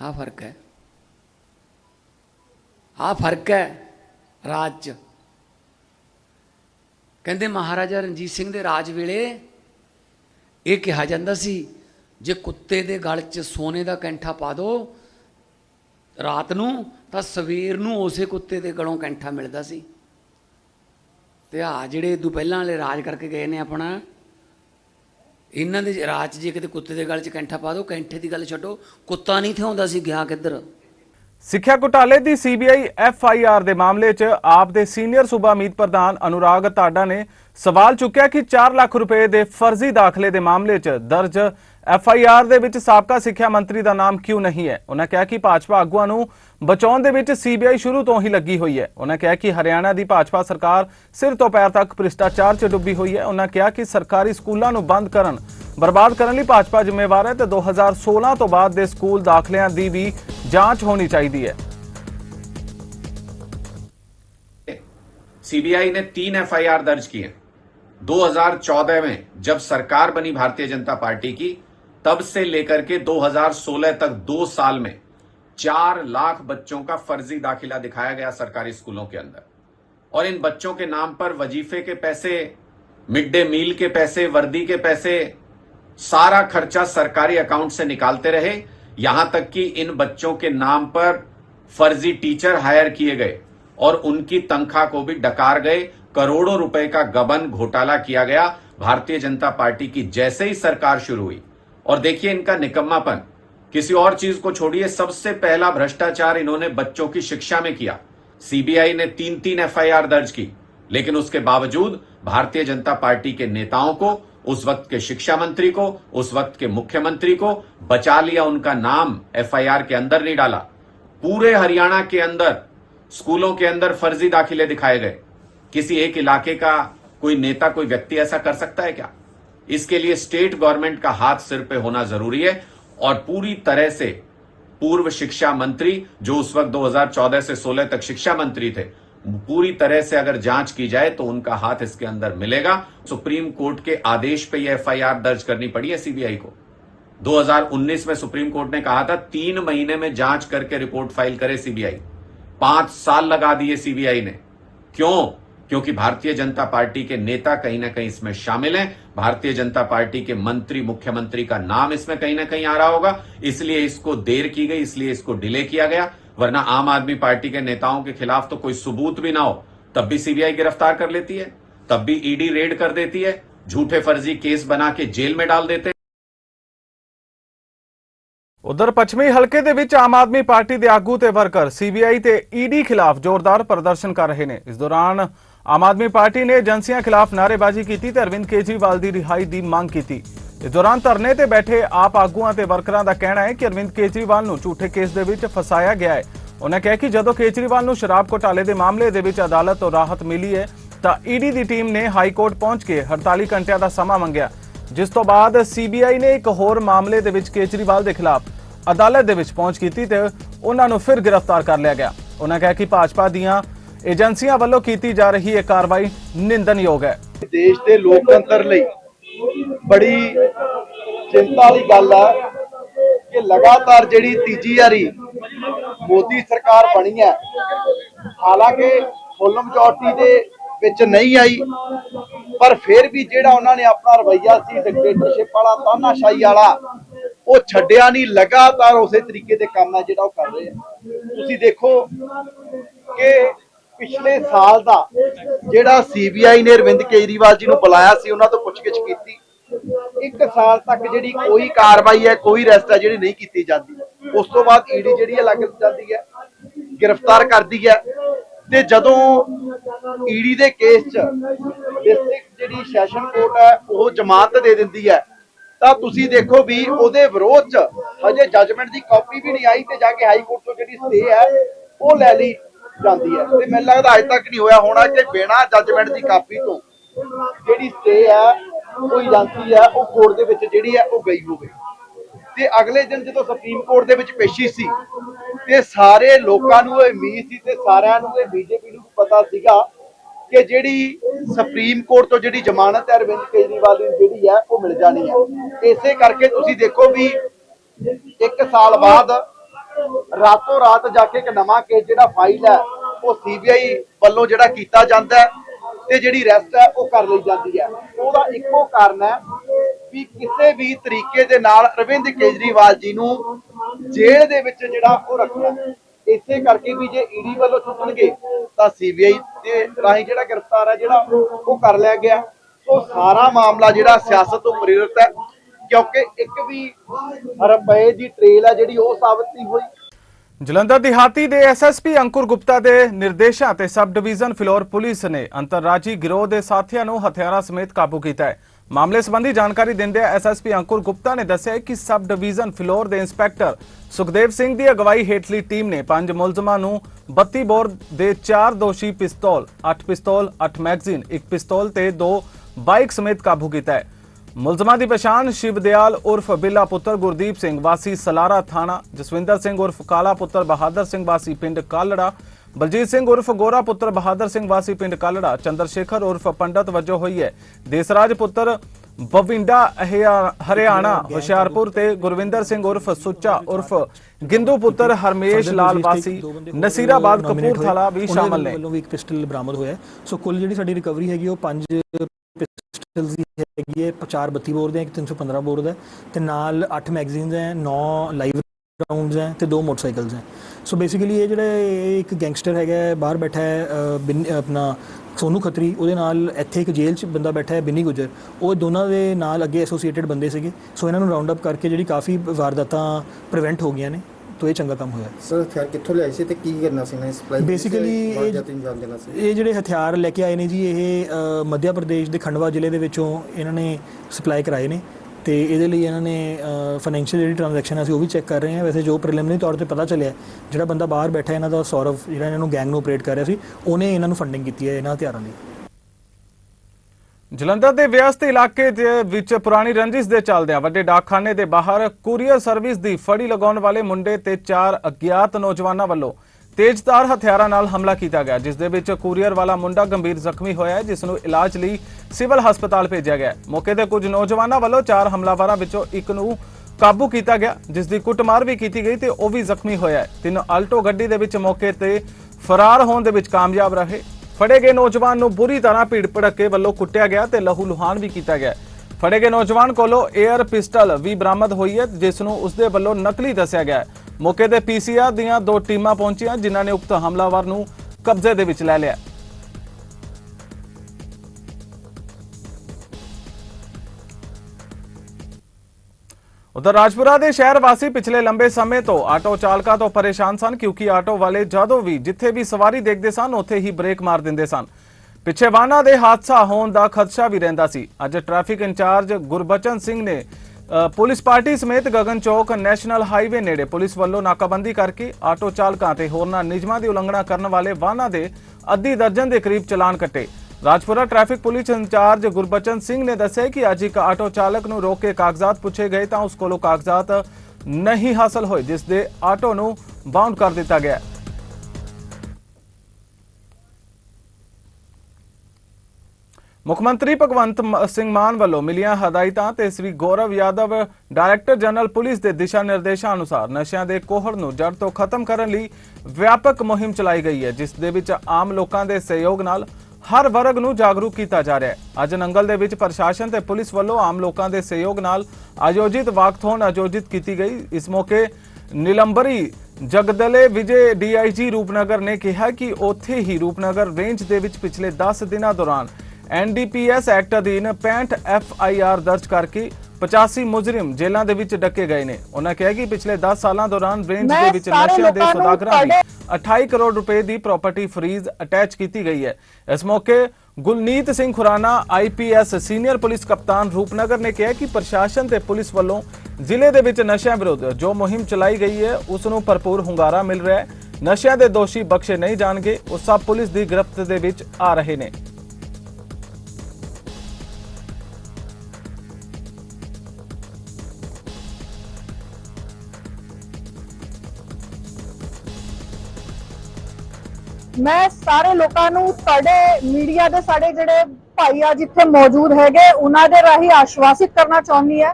ਆਹ ਫ਼ਰਕ ਹੈ। ਆਹ ਫ਼ਰਕ ਹੈ ਰਾਜ 'ਚ। ਕਹਿੰਦੇ ਮਹਾਰਾਜਾ ਰਣਜੀਤ ਸਿੰਘ ਦੇ ਰਾਜ ਵੇਲੇ ਇਹ ਕਿਹਾ ਜਾਂਦਾ ਸੀ, ਜੇ ਕੁੱਤੇ ਦੇ ਗਲ 'ਚ ਸੋਨੇ ਦਾ ਕੈਂਠਾ ਪਾ ਦੋ ਰਾਤ ਨੂੰ, ਤਾਂ ਸਵੇਰ ਨੂੰ ਉਸੇ ਕੁੱਤੇ ਦੇ ਗਲੋਂ ਕੈਂਠਾ ਮਿਲਦਾ ਸੀ। ਤੇ ਆ ਜਿਹੜੇ ਇਦੋਂ ਪਹਿਲਾਂ ਵਾਲੇ ਰਾਜ ਕਰਕੇ ਗਏ ਨੇ ਆਪਣਾ, ਇਹਨਾਂ ਦੇ ਰਾਜ 'ਚ ਜੇ ਕਿਤੇ ਕੁੱਤੇ ਦੇ ਗਲ 'ਚ ਕੈਂਠਾ ਪਾ ਦੋ, ਕੈਂਠੇ ਦੀ ਗੱਲ ਛੱਡੋ, ਕੁੱਤਾ ਨਹੀਂ ਥਿਆਉਂਦਾ ਸੀ ਗਿਆ ਕਿੱਧਰ? ਸਿੱਖਿਆ ਘੁਟਾਲੇ ਦੀ ਸੀਬੀਆਈ ਐਫਆਈਆਰ ਦੇ ਮਾਮਲੇ 'ਚ ਆਪ ਦੇ ਸੀਨੀਅਰ ਸੂਬਾ ਮੀਤ ਪ੍ਰਧਾਨ ਅਨੁਰਾਗ ਤਾਡਾ ਨੇ ਸਵਾਲ ਚੁੱਕਿਆ ਕਿ 4 ਲੱਖ ਰੁਪਏ ਦੇ ਫਰਜ਼ੀ ਦਾਖਲੇ ਦੇ ਮਾਮਲੇ 'ਚ ਦਰਜ ਐਫਆਈਆਰ ਦੇ ਵਿੱਚ ਸਾਬਕਾ ਸਿੱਖਿਆ ਮੰਤਰੀ ਦਾ ਨਾਮ ਕਿਉਂ ਨਹੀਂ ਹੈ? ਉਹਨਾਂ ਕਿਹਾ ਕਿ ਭਾਜਪਾ ਆਗੂਆਂ ਨੂੰ ਬਚਾਉਣ ਦੇ ਵਿੱਚ ਸੀਬੀਆਈ ਸ਼ੁਰੂ ਤੋਂ ਹੀ ਲੱਗੀ ਹੋਈ ਹੈ। ਉਹਨਾਂ ਕਿਹਾ ਕਿ ਹਰਿਆਣਾ ਦੀ ਭਾਜਪਾ ਸਰਕਾਰ ਸਿਰ ਤੋਂ ਪੈਰ ਤੱਕ ਭ੍ਰਿਸ਼ਟਾਚਾਰ 'ਚ ਡੁੱਬੀ ਹੋਈ ਹੈ। ਉਹਨਾਂ ਕਿਹਾ ਕਿ ਸਰਕਾਰੀ ਸਕੂਲਾਂ ਨੂੰ ਬੰਦ ਕਰਨ ਬਰਬਾਦ ਕਰਨ ਲਈ ਭਾਜਪਾ ਜ਼ਿੰਮੇਵਾਰ ਹੈ ਤੇ 2016 ਤੋਂ ਬਾਅਦ ਦੇ ਸਕੂਲ ਦਾਖਲਿਆਂ ਦੀ ਵੀ ਜਾਂਚ ਹੋਣੀ ਚਾਹੀਦੀ ਹੈ सीबीआई ने तीन एफआईआर दर्ज किए 2014 में जब सरकार बनी भारतीय जनता पार्टी की तब से लेकर के 2016 तक दो साल में चार लाख बच्चों का फर्जी दाखिला दिखाया गया सरकारी स्कूलों के अंदर और इन बच्चों के नाम पर वजीफे के पैसे मिड डे मील के पैसे वर्दी के पैसे सारा खर्चा सरकारी अकाउंट से निकालते रहे। यहाँ तक कि इन बच्चों के नाम पर फर्जी टीचर हायर किए गए और उनकी तनख्वाह को भी डकार गए। करोड़ों रुपए का गबन घोटाला किया गया। भारतीय जनता पार्टी की जैसे ही सरकार शुरू हुई। और देखिए इनका निकम्मापन। किसी और चीज़ को छोड़िए, सबसे पहला भ्रष्टाचार इन्होंने बच्चों की शिक्षा में किया। सीबीआई ने तीन तीन एफआईआर दर्ज की। लेकिन उसके बावजूद भारतीय जनता पार्टी के नेताओं को उस वक्त के शिक्षा मंत्री को, उस वक्त के मुख्यमंत्री को बचा लिया उनका नाम, एफआईआर के अंदर नहीं डाला। पूरे हरियाणा के अंदर, स्कूलों के अंदर फर्जी दाखिले दिखाए गए। किसी एक इलाके का कोई नेता, कोई व्यक्ति ऐसा कर सकता है क्या? इसके लिए स्टेट गवर्नमेंट का हाथ सिर पे होना ज़रूरी है और पूरी तरह से पूर्व शिक्षा मंत्री, जो उस वक्त 2014 से 16 तक शिक्षा मंत्री थे पूरी तरह से अगर जाँच की जाए तो उनका हाथ इसके अंदर मिलेगा। सुप्रीम कोर्ट के आदेश पे यह एफआईआर दर्ज करनी पड़ी है सीबीआई को। 2019 में सुप्रीम कोर्ट ने कहा था, तीन महीने में जाँच करके रिपोर्ट फ़ाइल करे सीबीआई। पाँच साल लगा दिए सीबीआई ने। क्यों? क्योंकि भारतीय जनता पार्टी के नेता कहीं ना कहीं इसमें शामिल हैं। भारतीय जनता पार्टी के मंत्री, मुख्यमंत्री का नाम इसमें कहीं ना कहीं आ रहा होगा। इसलिए इसको देर की गई, इसलिए इसको डिले किया गया। वरना आम आदमी पार्टी के नेताओं के खिलाफ तो कोई सबूत भी ना हो तब भी सीबीआई गिरफ्तार कर लेती है तब भी ईडी रेड कर देती है झूठे फर्जी केस बना के जेल में डाल देते ਉਧਰ ਪੱਛਮੀ ਹਲਕੇ ਦੇ ਵਿੱਚ ਆਮ ਆਦਮੀ ਪਾਰਟੀ ਦੇ ਆਗੂ ਤੇ ਵਰਕਰ ਸੀਬੀਆਈ ਤੇ ਈਡੀ ਖਿਲਾਫ ਜ਼ੋਰਦਾਰ ਪ੍ਰਦਰਸ਼ਨ ਕਰ ਰਹੇ ਨੇ ਇਸ ਦੌਰਾਨ ਆਮ ਆਦਮੀ ਪਾਰਟੀ ਨੇ ਏਜੰਸੀਆਂ ਖਿਲਾਫ ਨਾਅਰੇਬਾਜ਼ੀ ਕੀਤੀ ਤੇ ਅਰਵਿੰਦ ਕੇਜਰੀਵਾਲ ਦੀ ਰਿਹਾਈ ਦੀ ਮੰਗ ਕੀਤੀ ਇਸ ਦੌਰਾਨ ਧਰਨੇ ਤੇ ਬੈਠੇ ਆਪ ਆਗੂਆਂ ਤੇ ਵਰਕਰਾਂ ਦਾ ਕਹਿਣਾ ਹੈ ਕਿ ਅਰਵਿੰਦ ਕੇਜਰੀਵਾਲ ਨੂੰ ਝੂਠੇ ਕੇਸ ਦੇ ਵਿੱਚ ਫਸਾਇਆ ਗਿਆ ਹੈ। ਉਹਨਾਂ ਕਿਹਾ ਕਿ ਜਦੋਂ ਕੇਜਰੀਵਾਲ ਨੂੰ ਸ਼ਰਾਬ ਘੋਟਾਲੇ ਦੇ ਮਾਮਲੇ ਦੇ ਵਿੱਚ ਅਦਾਲਤ ਤੋਂ ਰਾਹਤ ਮਿਲੀ ਹੈ, ਤਾਂ ਈਡੀ ਦੀ ਟੀਮ ਨੇ ਹਾਈ ਕੋਰਟ ਪਹੁੰਚ ਕੇ 48 ਘੰਟਿਆਂ ਦਾ ਸਮਾਂ ਮੰਗਿਆ। ਜਿਸ ਤੋਂ ਬਾਅਦ ਸੀਬੀਆਈ ਨੇ ਇੱਕ ਹੋਰ ਮਾਮਲੇ ਦੇ ਵਿੱਚ ਕੇਜਰੀਵਾਲ ਦੇ ਖਿਲਾਫ ਅਦਾਲਤ ਦੇ ਵਿੱਚ ਪਹੁੰਚ ਕੀਤੀ ਤੇ ਉਹਨਾਂ ਨੂੰ ਫਿਰ ਗ੍ਰਿਫਤਾਰ ਕਰ ਲਿਆ ਗਿਆ। ਉਹਨਾਂ ਕਿਹਾ ਕਿ ਭਾਜਪਾ ਦੀਆਂ ਏਜੰਸੀਆਂ ਵੱਲੋਂ ਕੀਤੀ ਜਾ ਰਹੀ ਇਹ ਕਾਰਵਾਈ ਨਿੰਦਨਯੋਗ ਹੈ। ਦੇਸ਼ ਦੇ ਲੋਕਤੰਤਰ ਲਈ ਬੜੀ ਚਿੰਤਾ ਵਾਲੀ ਗੱਲ ਹੈ ਕਿ ਲਗਾਤਾਰ ਜਿਹੜੀ ਤੀਜੀ ਵਾਰੀ ਮੋਦੀ ਸਰਕਾਰ ਬਣੀ ਹੈ, ਹਾਲਾਂਕਿ ਫੁੱਲ ਮੈਜੋਰਟੀ ਦੇ ਵਿੱਚ ਨਹੀਂ ਆਈ, ਪਰ ਫਿਰ ਵੀ ਜਿਹੜਾ ਉਹਨਾਂ ਨੇ ਆਪਣਾ ਰਵਈਆ ਸੀ ਡਿਕਟੇਟਰਸ਼ਿਪ ਵਾਲਾ, ਤਾਨਾਸ਼ਾਹੀ ਵਾਲਾ, ਉਹ ਛੱਡਿਆ ਨਹੀਂ, ਲਗਾਤਾਰ ਉਸੇ ਤਰੀਕੇ ਦੇ ਕੰਮ ਹੈ ਜਿਹੜਾ ਉਹ ਕਰ ਰਹੇ ਆ। ਤੁਸੀਂ ਦੇਖੋ ਕਿ ਪਿਛਲੇ ਸਾਲ ਦਾ ਜਿਹੜਾ ਸੀਬੀਆਈ ਨੇ ਅਰਵਿੰਦ ਕੇਜਰੀਵਾਲ ਜੀ ਨੂੰ ਬੁਲਾਇਆ ਸੀ, ਉਹਨਾਂ ਤੋਂ ਪੁੱਛਗਿੱਛ ਕੀਤੀ। ਇੱਕ ਸਾਲ ਤੱਕ ਜਿਹੜੀ ਕੋਈ ਕਾਰਵਾਈ ਹੈ, ਕੋਈ ਰੈਸਟ ਹੈ ਜਿਹੜੀ ਨਹੀਂ ਕੀਤੀ ਜਾਂਦੀ। ਉਸ ਤੋਂ ਬਾਅਦ ਈਡੀ ਜਿਹੜੀ ਹੈ, ਲੱਗ ਜਾਂਦੀ ਹੈ। ਗ੍ਰਿਫਤਾਰ ਕਰਦੀ ਹੈ। ਤੇ ਜਦੋਂ ਈਡੀ ਦੇ ਕੇਸ 'ਚ ਡਿਸਟ੍ਰਿਕਟ ਜਿਹੜੀ ਸੈਸ਼ਨ ਕੋਰਟ ਹੈ, ਉਹ ਜ਼ਮਾਨਤ ਦੇ ਦਿੰਦੀ ਹੈ, ਤਾਂ ਤੁਸੀਂ ਦੇਖੋ ਵੀ ਉਹਦੇ ਵਿਰੋਧ 'ਚ ਹਜੇ ਜੱਜਮੈਂਟ ਦੀ ਕਾਪੀ ਵੀ ਨਹੀਂ ਆਈ ਤੇ ਜਾ ਕੇ ਹਾਈ ਕੋਰਟ ਤੋਂ ਜਿਹੜੀ ਸਟੇ ਹੈ, ਉਹ ਲੈ ਲਈ। ਜਾਂਦੀ ਹੈ। ਤੇ ਮੈਨੂੰ ਲੱਗਦਾ ਅਜੇ ਤੱਕ ਨਹੀਂ ਹੋਇਆ, ਹੋਣਾ ਕਿ ਬਿਨਾਂ ਜੱਜਮੈਂਟ ਦੀ ਕਾਪੀ ਤੋਂ ਜਿਹੜੀ ਸਟੇ ਹੈ ਉਹ ਏਜੰਸੀ ਹੈ, ਉਹ ਕੋਰਟ ਦੇ ਵਿੱਚ ਜਿਹੜੀ ਹੈ, ਉਹ ਗਈ ਹੋਵੇ। ਤੇ ਅਗਲੇ ਦਿਨ ਜਦੋਂ ਸੁਪਰੀਮ ਕੋਰਟ ਦੇ ਵਿੱਚ ਪੇਸ਼ੀ ਸੀ, ਤੇ ਸਾਰੇ ਲੋਕਾਂ ਨੂੰ ਇਹ ਉਮੀਦ ਸੀ ਤੇ ਸਾਰਿਆਂ ਨੂੰ ਇਹ ਬੀਜੇਪੀ ਨੂੰ ਪਤਾ ਸੀਗਾ ਕਿ ਜਿਹੜੀ ਸੁਪਰੀਮ ਕੋਰਟ ਤੋਂ ਜਿਹੜੀ ਜ਼ਮਾਨਤ ਹੈ, ਅਰਵਿੰਦ ਕੇਜਰੀਵਾਲ ਦੀ ਜਿਹੜੀ ਹੈ, ਉਹ ਮਿਲ ਜਾਣੀ ਹੈ। ਇਸੇ ਕਰਕੇ ਤੁਸੀਂ ਦੇਖੋ ਵੀ ਇੱਕ ਸਾਲ ਬਾਅਦ ਰਾਤੋਂ ਰਾਤ ਜਾ ਕੇ ਇੱਕ ਨਵਾਂ ਕੇਸ ਜਿਹੜਾ ਫਾਈਲ ਹੈ, ਉਹ ਸੀਬੀਆਈ ਵੱਲੋਂ ਜਿਹੜਾ ਕੀਤਾ ਜਾਂਦਾ ਤੇ ਜਿਹੜੀ ਰੈਸਟ ਹੈ, ਉਹ ਕਰ ਲਈ ਜਾਂਦੀ ਹੈ। ਉਹਦਾ ਇੱਕੋ ਕਾਰਨ ਹੈ ਵੀ ਕਿਸੇ ਵੀ ਤਰੀਕੇ ਦੇ ਨਾਲ ਅਰਵਿੰਦ ਕੇਜਰੀਵਾਲ ਜੀ ਨੂੰ ਜੇਲ੍ਹ ਦੇ ਵਿੱਚ ਜਿਹੜਾ ਉਹ ਰੱਖਣਾ ਇਸੇ ਕਰਕੇ ਵੀ ਜੇ ਈਡੀ ਵੱਲੋਂ ਛੁੱਟਣਗੇ, ਤਾਂ ਸੀਬੀਆਈ ਦੇ ਰਾਹੀਂ ਜਿਹੜਾ ਗ੍ਰਿਫਤਾਰ ਹੈ, ਜਿਹੜਾ ਉਹ ਕਰ ਲਿਆ ਗਿਆ। ਸੋ ਸਾਰਾ ਮਾਮਲਾ ਜਿਹੜਾ ਸਿਆਸਤ ਤੋਂ ਪ੍ਰੇਰਿਤ ਹੈ ਕਿਉਂਕਿ ਇੱਕ ਵੀ ਰੁਪਏ ਦੀ ਟ੍ਰੇਲ ਹੈ ਜਿਹੜੀ ਉਹ ਸਾਬਤ ਨਹੀਂ ਹੋਈ। ਜਲੰਧਰ ਦਿਹਾਤੀ ਦੇ ਐਸਐਸਪੀ ਅੰਕੁਰ ਗੁਪਤਾ ਦੇ ਨਿਰਦੇਸ਼ਾਂ ਤੇ ਸਬ ਡਿਵੀਜ਼ਨ ਫਿਲੌਰ ਪੁਲਿਸ ਨੇ ਅੰਤਰਰਾਜੀ ਗਿਰੋਹ ਦੇ ਸਾਥੀਆਂ ਨੂੰ ਹਥਿਆਰਾਂ ਸਮੇਤ ਕਾਬੂ ਕੀਤਾ ਹੈ। ਮਾਮਲੇ ਸੰਬੰਧੀ ਜਾਣਕਾਰੀ ਦਿੰਦੇ ਐਸਐਸਪੀ ਅੰਕੁਰ ਗੁਪਤਾ ਨੇ ਦੱਸਿਆ ਕਿ ਸਬ ਡਿਵੀਜ਼ਨ ਫਿਲੌਰ ਦੇ ਇੰਸਪੈਕਟਰ ਸੁਖਦੇਵ ਸਿੰਘ ਦੀ ਅਗਵਾਈ ਹੇਠਲੀ ਟੀਮ ਨੇ ਪੰਜ ਮੁਲਜ਼ਮਾਂ ਨੂੰ 32 ਬੋਰ ਦੇ ਚਾਰ ਦੋਸ਼ੀ ਪਿਸਤੌਲ 8 ਪਿਸਤੌਲ 8 ਮੈਗਜ਼ੀਨ, ਇੱਕ ਪਿਸਤੌਲ ਤੇ ਦੋ ਬਾਈਕ ਸਮੇਤ ਕਾਬੂ ਕੀਤਾ ਹੈ। ਮੁਲਜ਼ਮਾਂ ਦੀ ਪਛਾਣ ਸ਼ਿਵਦਿਆਲ ਉਰਫ ਬਿੱਲਾ ਪੁੱਤਰ ਗੁਰਦੀਪ ਸਿੰਘ ਵਾਸੀ ਸਲਾਰਾ ਥਾਣਾ ਜਸਵਿੰਦਰ ਸਿੰਘ ਉਰਫ ਕਾਲਾ ਪੁੱਤਰ ਬਹਾਦਰ ਸਿੰਘ ਵਾਸੀ ਪਿੰਡ ਕਾਲੜਾ ਬਲਜੀਤ ਸਿੰਘ ਉਰਫ ਗੋਰਾ ਪੁੱਤਰ ਬਹਾਦਰ ਸਿੰਘ ਵਾਸੀ ਪਿੰਡ ਕਾਲੜਾ ਚੰਦਰ ਸ਼ੇਖਰ ਉਰਫ ਪੰਡਤ ਵਜੋਂ ਹੋਈ ਹੈ ਦੇਸਰਾਜ ਪੁੱਤਰ ਬਵਿੰਡਾ ਹਰਿਆ- ਹਰਿਆਣਾ ਹੁਸ਼ਿਆਰਪੁਰ ਤੇ ਗੁਰਵਿੰਦਰ ਸਿੰਘ ਉਰਫ ਸੁੱਚਾ ਉਰਫ ਗਿੰਦੂ ਪੁੱਤਰ ਹਰਮੇਸ਼ ਲਾਲ ਵਾਸੀ ਨਸੀਰਾਬਾਦ ਕਪੂਰਥਲਾ ਵੀ ਸ਼ਾਮਲ ਨੇ ਵੱਲੋਂ ਵੀ ਇੱਕ ਪਿਸਟਲ ਬਰਾਮਦ ਹੋਇਆ। ਸੋ ਕੁੱਲ ਜਿਹੜੀ ਸਾਡੀ ਰਿਕਵਰੀ ਹੈਗੀ ਉਹ ਪੰਜ ਪਿਸਟਲਸ ਦੀ ਹੈਗੀ ਹੈ 4 32 ਬੋਰ ਦੇ ਇੱਕ 315 ਬੋਰ ਦਾ ਹੈ ਤੇ ਨਾਲ 8 ਮੈਗਜ਼ੀਨਸ ਹੈ 9 ਲਾਈਵ ਰਾਉਂਡਸ ਹੈ ਤੇ ਦੋ ਮੋਟਰਸਾਈਕਲਸ ਹੈ। ਸੋ ਬੇਸਿਕਲੀ ਇਹ ਜਿਹੜਾ ਇਹ ਇੱਕ ਗੈਂਗਸਟਰ ਹੈਗਾ ਬਾਹਰ ਬੈਠਾ ਹੈ ਅ, ਆਪਣਾ ਸੋਨੂ ਖਤਰੀ ਉਹਦੇ ਨਾਲ ਇੱਥੇ ਇੱਕ ਜੇਲ੍ਹ 'ਚ ਬੰਦਾ ਬੈਠਾ ਹੈ ਬਿੰਨੀ ਗੁਜਰ। ਉਹ ਦੋਨਾਂ ਦੇ ਨਾਲ ਅੱਗੇ ਐਸੋਸੀਏਟਡ ਬੰਦੇ ਸੀਗੇ। ਸੋ ਇਹਨਾਂ ਨੂੰ ਰਾਉਂਡ ਅਪ ਕਰਕੇ ਜਿਹੜੀ ਕਾਫੀ ਵਾਰਦਾਤਾਂ ਪ੍ਰੀਵੈਂਟ ਹੋ ਗਈਆਂ ਨੇ। ਤੋ ਇਹ ਚੰਗਾ ਕੰਮ ਹੋਇਆ। ਸਰ ਹਥਿਆਰ ਕਿੱਥੋਂ ਲਿਆਏ ਸੀ ਤੇ ਕੀ ਕਰਨਾ ਸੀ ਨਾ ਸਪਲਾਈ Basically ਇਹ- ਜਿਹੜੇ ਹਥਿਆਰ ਲੈ ਕੇ ਆਏ ਨੇ ਜੀ ਇਹ ਅ, ਮੱਧ ਪ੍ਰਦੇਸ਼ ਦੇ ਖੰਡਵਾ ਜ਼ਿਲ੍ਹੇ ਦੇ ਵਿੱਚੋਂ ਇਹਨਾਂ ਨੇ ਸਪਲਾਈ ਕਰਾਏ ਨੇ ਤੇ ਇਹਦੇ ਲਈ ਇਹਨਾਂ ਨੇ ਫਾਈਨੈਂਸ਼ੀਅਲ ਜਿਹੜੀ ਟ੍ਰਾਂਜੈਕਸ਼ਨ ਅਸੀਂ ਉਹ ਵੀ ਚੈੱਕ ਕਰ ਰਹੇ ਹਾਂ। ਵੈਸੇ ਜੋ ਪ੍ਰੀਲਿਮਿਨਰੀ ਤੌਰ ਤੇ ਪਤਾ ਚੱਲਿਆ ਜਿਹੜਾ ਬੰਦਾ ਬਾਹਰ ਬੈਠਾ ਇਹਨਾਂ ਦਾ ਸੌਰਵ ਜਿਹੜਾ ਇਹਨਾਂ ਨੂੰ ਗੈਂਗ ਨੂੰ ਆਪਰੇਟ ਕਰ ਰਿਹਾ ਸੀ ਉਹਨੇ ਇਹਨਾਂ ਨੂੰ ਫੰਡਿੰਗ ਕੀਤੀ ਹੈ ਇਹਨਾਂ ਹਥਿਆਰਾਂ ਦੀ। ਜਲੰਧਰ ਦੇ ਵਿਅਸਤ ਇਲਾਕੇ ਦੇ ਵਿੱਚ ਪੁਰਾਣੀ ਰੰਜਿਸ਼ ਦੇ ਚੱਲਦਿਆਂ ਵੱਡੇ ਡਾਕਖਾਨੇ ਦੇ ਬਾਹਰ ਕੁਰੀਅਰ ਸਰਵਿਸ ਦੀ ਫੜੀ ਲਗਾਉਣ ਵਾਲੇ ਮੁੰਡੇ ਤੇ ਚਾਰ ਅਗਿਆਤ ਨੌਜਵਾਨਾਂ ਵੱਲੋਂ ਤੇਜ਼ਧਾਰ ਹਥਿਆਰਾਂ ਨਾਲ ਹਮਲਾ ਕੀਤਾ ਗਿਆ, ਜਿਸ ਦੇ ਵਿੱਚ ਕੁਰੀਅਰ ਵਾਲਾ ਮੁੰਡਾ ਗੰਭੀਰ ਜ਼ਖਮੀ ਹੋਇਆ ਹੈ, ਜਿਸ ਨੂੰ ਇਲਾਜ ਲਈ ਸਿਵਲ ਹਸਪਤਾਲ ਭੇਜਿਆ ਗਿਆ ਮੌਕੇ ਤੇ ਕੁਝ ਨੌਜਵਾਨਾਂ ਵੱਲੋਂ ਚਾਰ ਹਮਲਾਵਰਾਂ ਵਿੱਚੋਂ ਇੱਕ ਨੂੰ ਕਾਬੂ ਕੀਤਾ ਗਿਆ, ਜਿਸ ਦੀ ਕੁੱਟਮਾਰ ਵੀ ਕੀਤੀ ਗਈ ਤੇ ਉਹ ਵੀ ਜ਼ਖਮੀ ਹੋਇਆ ਹੈ। ਤਿੰਨ ਆਲਟੋ ਗੱਡੀ ਦੇ ਵਿੱਚ ਮੌਕੇ ਤੇ ਫਰਾਰ ਹੋਣ ਦੇ ਵਿੱਚ ਕਾਮਯਾਬ ਰਹੇ ਫੜੇ ਗਏ ਨੌਜਵਾਨ ਨੂੰ ਬੁਰੀ ਤਰ੍ਹਾਂ ਭੀੜ ਭੜੱਕੇ ਵੱਲੋਂ ਕੁੱਟਿਆ ਗਿਆ ਤੇ ਲਹੂ ਲੁਹਾਨ ਵੀ ਕੀਤਾ ਗਿਆ। ਫੜੇ ਗਏ ਨੌਜਵਾਨ ਕੋਲੋਂ 에ਅਰ ਪਿਸਟਲ ਵੀ ਬਰਾਮਦ ਹੋਈ ਹੈ, ਜਿਸ ਨੂੰ ਉਸਦੇ ਵੱਲੋਂ ਨਕਲੀ ਦੱਸਿਆ ਗਿਆ ਮੌਕੇ ਤੇ ਪੀਸੀਆਰ ਦੀਆਂ ਦੋ ਟੀਮਾਂ ਪਹੁੰਚੀਆਂ, ਜਿਨ੍ਹਾਂ ਨੇ ਉਕਤ ਹਮਲਾਵਰ ਨੂੰ ਕਬਜ਼ੇ ਦੇ ਵਿੱਚ ਲੈ ਲਿਆ। ਉਧਰ ਰਾਜਪੁਰਾ ਦੇ ਸ਼ਹਿਰ ਵਾਸੀ ਪਿਛਲੇ ਲੰਬੇ ਸਮੇਂ ਤੋਂ ਆਟੋ ਚਾਲਕਾਂ ਤੋਂ ਪਰੇਸ਼ਾਨ ਸਨ ਕਿਉਂਕਿ ਆਟੋ ਵਾਲੇ ਜਦੋਂ ਵੀ ਜਿੱਥੇ ਵੀ ਸਵਾਰੀ ਦੇਖਦੇ ਸਨ, ਉੱਥੇ ਹੀ ਬ੍ਰੇਕ ਮਾਰ ਦਿੰਦੇ ਸਨ। ਪਿੱਛੇ ਵਾਹਨਾਂ ਦੇ ਹਾਦਸਾ ਹੋਣ ਦਾ ਖਦਸ਼ਾ ਵੀ ਰਹਿੰਦਾ ਸੀ। ਅੱਜ ਟ੍ਰੈਫਿਕ ਇੰਚਾਰਜ ਗੁਰਬਚਨ ਸਿੰਘ ਨੇ ਪੁਲਿਸ ਪਾਰਟੀ ਸਮੇਤ ਗਗਨ ਚੌਕ ਨੈਸ਼ਨਲ ਹਾਈਵੇ ਨੇੜੇ ਪੁਲਿਸ ਵੱਲੋਂ ਨਾਕਾਬੰਦੀ ਕਰਕੇ ਆਟੋ ਚਾਲਕਾਂ ਤੇ ਹੋਰਨਾਂ ਨਿਯਮਾਂ ਦੀ ਉਲੰਘਣਾ ਕਰਨ ਵਾਲੇ ਵਾਹਨਾਂ ਦੇ ਅੱਧੀ ਦਰਜਨ ਦੇ ਕਰੀਬ ਚਲਾਨ ਕੱਟੇ। Rajpura traffic police in charge Gurbachan Singh ਨੇ ਦੱਸਿਆ ਕਿ ਅੱਜ ਇੱਕ ਆਟੋ ਚਾਲਕ ਨੂੰ ਰੋਕ ਕੇ ਕਾਗਜ਼ਾਤ ਪੁੱਛੇ ਗਏ ਤਾਂ ਉਸ ਕੋਲੋਂ ਕਾਗਜ਼ਾਤ ਨਹੀਂ ਹਾਸਲ ਹੋਏ, ਜਿਸ ਦੇ ਆਟੋ ਨੂੰ ਬਾਉਂਡ ਕਰ ਦਿੱਤਾ ਗਿਆ ਮੁੱਖ ਮੰਤਰੀ ਭਗਵੰਤ ਸਿੰਘ ਮਾਨ ਵੱਲੋਂ ਮਿਲੀਆਂ ਹਦਾਇਤਾਂ ਤੇ Shri Gaurav Yadav, director general police ਦੇ ਦਿਸ਼ਾ ਨਿਰਦੇਸ਼ਾਂ ਅਨੁਸਾਰ ਨਸ਼ਿਆਂ ਦੇ ਕੋਹੜ ਨੂੰ ਜੜ ਤੋਂ ਖਤਮ ਕਰਨ ਲਈ ਵਿਆਪਕ ਮੁਹਿੰਮ ਚਲਾਈ ਗਈ ਹੈ, ਜਿਸ ਦੇ ਵਿੱਚ ਆਮ ਲੋਕਾਂ ਦੇ ਸਹਿਯੋਗ ਨਾਲ ਹਰ ਵਰਗ ਨੂੰ ਜਾਗਰੂਕ ਕੀਤਾ ਜਾ ਰਿਹਾ ਹੈ। ਅੱਜ ਨੰਗਲ ਦੇ ਵਿੱਚ ਪ੍ਰਸ਼ਾਸਨ ਤੇ ਪੁਲਿਸ ਵੱਲੋਂ ਆਮ ਲੋਕਾਂ ਦੇ ਸਹਿਯੋਗ ਨਾਲ ਆਯੋਜਿਤ ਵਾਕਥੋਨ ਆਯੋਜਿਤ ਕੀਤੀ ਗਈ। ਇਸ ਮੌਕੇ ਨਿਲੰਬਰੀ ਜਗਦਲੇ ਵਿਜੇ ਡੀਆਈਜੀ ਰੂਪਨਗਰ ਨੇ ਕਿਹਾ ਕਿ ਉੱਥੇ ਹੀ ਰੂਪਨਗਰ ਰੇਂਜ ਦੇ ਵਿੱਚ ਪਿਛਲੇ 10 ਦਿਨਾਂ ਦੌਰਾਨ ਐਨਡੀਪੀਐਸ ਐਕਟ ਅਧੀਨ 65 ਐਫਆਈਆਰ ਦਰਜ ਕਰਕੇ 85 ਮੁਜਰਮ ਜੇਲ੍ਹਾਂ ਦੇ ਵਿੱਚ ਡੱਕੇ ਗਏ ਨੇ। ਉਹਨਾਂ ਕਿਹਾ ਕਿ ਪਿਛਲੇ 10 ਸਾਲਾਂ ਦੌਰਾਨ ਰੇਂਜ ਦੇ ਵਿੱਚ ਨਸ਼ਿਆਂ ਦੇ ਸੌਦਾਗਰਾਂ ਦੀ ਤੁਹਾਡੇ- 28 ਕਰੋੜ ਰੁਪਏ ਦੀ ਪ੍ਰਾਪਰਟੀ ਫਰੀਜ਼ ਅਟੈਚ ਕੀਤੀ ਗਈ ਹੈ। ਇਸ ਮੌਕੇ Gulneet Singh Khurana IPS senior police ਕਪਤਾਨ ਰੂਪਨਗਰ ਨੇ ਕਿਹਾ ਕਿ ਪ੍ਰਸ਼ਾਸਨ ਤੇ ਪੁਲਿਸ ਵੱਲੋਂ ਜ਼ਿਲ੍ਹੇ ਦੇ ਵਿੱਚ ਨਸ਼ਿਆਂ ਵਿਰੁੱਧ ਜੋ ਮੁਹਿੰਮ ਚਲਾਈ ਗਈ ਹੈ ਉਸ ਨੂੰ ਭਰਪੂਰ ਹੁੰਗਾਰਾ ਮਿਲ ਰਿਹਾ ਹੈ। ਨਸ਼ਿਆਂ ਦੇ ਦੋਸ਼ੀ ਬਖਸ਼ੇ ਨਹੀਂ ਜਾਣਗੇ ਉਹ ਸਭ ਪੁਲਿਸ ਦੀ ਗ੍ਰਿਫਤ ਦੇ ਵਿੱਚ ਆ ਰਹੇ ਨੇ। ਮੈਂ ਸਾਰੇ ਲੋਕਾਂ ਨੂੰ ਤੁਹਾਡੇ ਮੀਡੀਆ ਦੇ ਸਾਡੇ ਜਿਹੜੇ ਭਾਈ ਆ ਜਿੱਥੇ ਮੌਜੂਦ ਹੈਗੇ, ਉਹਨਾਂ ਦੇ ਰਾਹੀਂ ਆਸ਼ਵਾਸਿਤ ਕਰਨਾ ਚਾਹੁੰਦੀ ਹੈ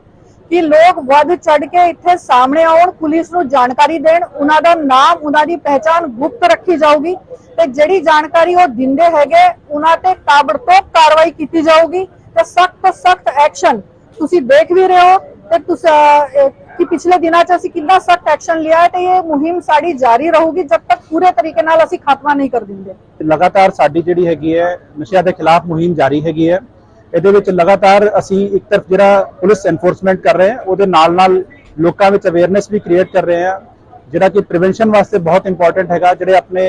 ਕਿ ਲੋਕ ਵੱਧ ਚੜ ਕੇ ਇੱਥੇ ਸਾਹਮਣੇ ਆਉਣ, ਪੁਲਿਸ ਨੂੰ ਜਾਣਕਾਰੀ ਦੇਣ, ਉਹਨਾਂ ਦਾ ਨਾਮ, ਉਹਨਾਂ ਦੀ ਪਹਿਚਾਣ ਗੁਪਤ ਰੱਖੀ ਜਾਊਗੀ ਤੇ ਜਿਹੜੀ ਜਾਣਕਾਰੀ ਉਹ ਦਿੰਦੇ ਹੈਗੇ, ਉਹਨਾਂ ਤੇ ਤਾਬੜਤੋੜ ਕਾਰਵਾਈ ਕੀਤੀ ਜਾਊਗੀ ਤੇ ਸਖਤ ਤੋਂ ਸਖਤ ਐਕਸ਼ਨ ਤੁਸੀਂ ਦੇਖ ਵੀ ਰਹੇ ਹੋ ਤੇ ਤੁਸੀਂ ਕਿ ਪਿਛਲੇ ਦਿਨਾਂ 'ਚ ਅਸੀਂ ਕਿੰਨਾ ਸਖਤ ਐਕਸ਼ਨ ਲਿਆ ਹੈ ਤੇ ਇਹ ਮੁਹਿੰਮ ਸਾਡੀ ਜਾਰੀ ਰਹੂਗੀ ਜਦ ਤੱਕ ਪੂਰੇ ਤਰੀਕੇ ਨਾਲ ਅਸੀਂ ਖਾਤਮਾ ਨਹੀਂ ਕਰ ਦਿੰਦੇ। ਲਗਾਤਾਰ ਸਾਡੀ ਜਿਹੜੀ ਹੈਗੀ ਹੈ, ਨਸ਼ਿਆਂ ਦੇ ਖਿਲਾਫ ਮੁਹਿੰਮ ਜਾਰੀ ਹੈਗੀ ਹੈ। ਇਹਦੇ ਵਿੱਚ ਲਗਾਤਾਰ ਅਸੀਂ ਇੱਕ ਤਰਫ ਜਿਹੜਾ ਪੁਲਿਸ ਐਨਫੋਰਸਮੈਂਟ ਕਰ ਰਹੇ ਹਾਂ, ਉਹਦੇ ਨਾਲ ਨਾਲ ਲੋਕਾਂ ਵਿੱਚ ਅਵੇਅਰਨੈਸ ਵੀ ਕ੍ਰੀਏਟ ਕਰ ਰਹੇ ਹਾਂ। ਜਿਹੜਾ ਕਿ ਪ੍ਰੀਵੈਂਸ਼ਨ ਵਾਸਤੇ ਬਹੁਤ ਇੰਪੋਰਟੈਂਟ ਹੈਗਾ, ਜਿਹੜੇ ਆਪਣੇ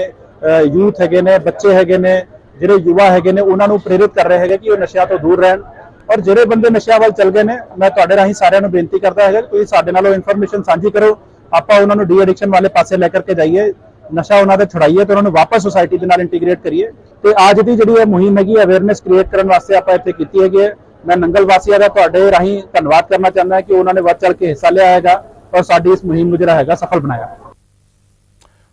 ਯੂਥ ਹੈਗੇ ਨੇ, ਬੱਚੇ ਹੈਗੇ ਨੇ, ਜਿਹੜੇ ਯੁਵਾ ਹੈਗੇ ਨੇ, ਉਹਨਾਂ ਨੂੰ ਪ੍ਰੇਰਿਤ ਕਰ ਰਹੇ ਹੈਗੇ ਕਿ ਉਹ ਨਸ਼ਿਆਂ ਤੋਂ ਦੂਰ ਰਹਿਣ। ਔਰ ਜਿਹੜੇ ਬੰਦੇ ਨਸ਼ਿਆਂ ਵੱਲ ਚੱਲ ਗਏ ਨੇ, ਮੈਂ ਤੁਹਾਡੇ ਰਾਹੀਂ ਸਾਰਿਆਂ ਨੂੰ ਬੇਨਤੀ ਕਰਦਾ ਹੈਗਾ ਕਿ ਤੁਸੀਂ ਸਾਡੇ ਨਾਲ ਉਹ ਇਨਫੋਰਮੇਸ਼ਨ ਸਾਂਝੀ ਕਰੋ। ਆਪਾਂ ਉਹਨਾਂ ਨੂੰ ਡੀ ਐਡਿਕਸ਼ਨ ਵਾਲੇ ਪਾਸੇ ਲੈ ਕਰਕੇ ਜਾਈਏ। ਨਸ਼ਾ ਉਹਨਾਂ ਦੇ ਛੁਡਾਈਏ ਤੇ ਉਹਨਾਂ ਨੂੰ ਵਾਪਸ ਸੁਸਾਇਟੀ ਦੇ ਨਾਲ ਇੰਟੀਗ੍ਰੇਟ ਕਰੀਏ। ਤੇ ਅੱਜ ਦੀ ਜਿਹੜੀ ਇਹ ਮੁਹਿੰਮ ਹੈਗੀ ਅਵੇਅਰਨੈਸ ਕ੍ਰੀਏਟ ਕਰਨ ਵਾਸਤੇ ਆਪਾਂ ਇੱਥੇ ਕੀਤੀ ਹੈਗੀ ਹੈ। ਮੈਂ ਨੰਗਲ ਵਾਸੀਆਂ ਦਾ ਤੁਹਾਡੇ ਰਾਹੀਂ ਧੰਨਵਾਦ ਕਰਨਾ ਚਾਹੁੰਦਾ ਕਿ ਉਹਨਾਂ ਨੇ ਵੱਧ ਚੜ ਕੇ ਹਿੱਸਾ ਲਿਆ ਹੈਗਾ ਔਰ ਸਾਡੀ ਇਸ ਮੁਹਿੰਮ ਨੂੰ ਜਿਹੜਾ ਹੈਗਾ ਸਫਲ ਬਣਾਇਆ।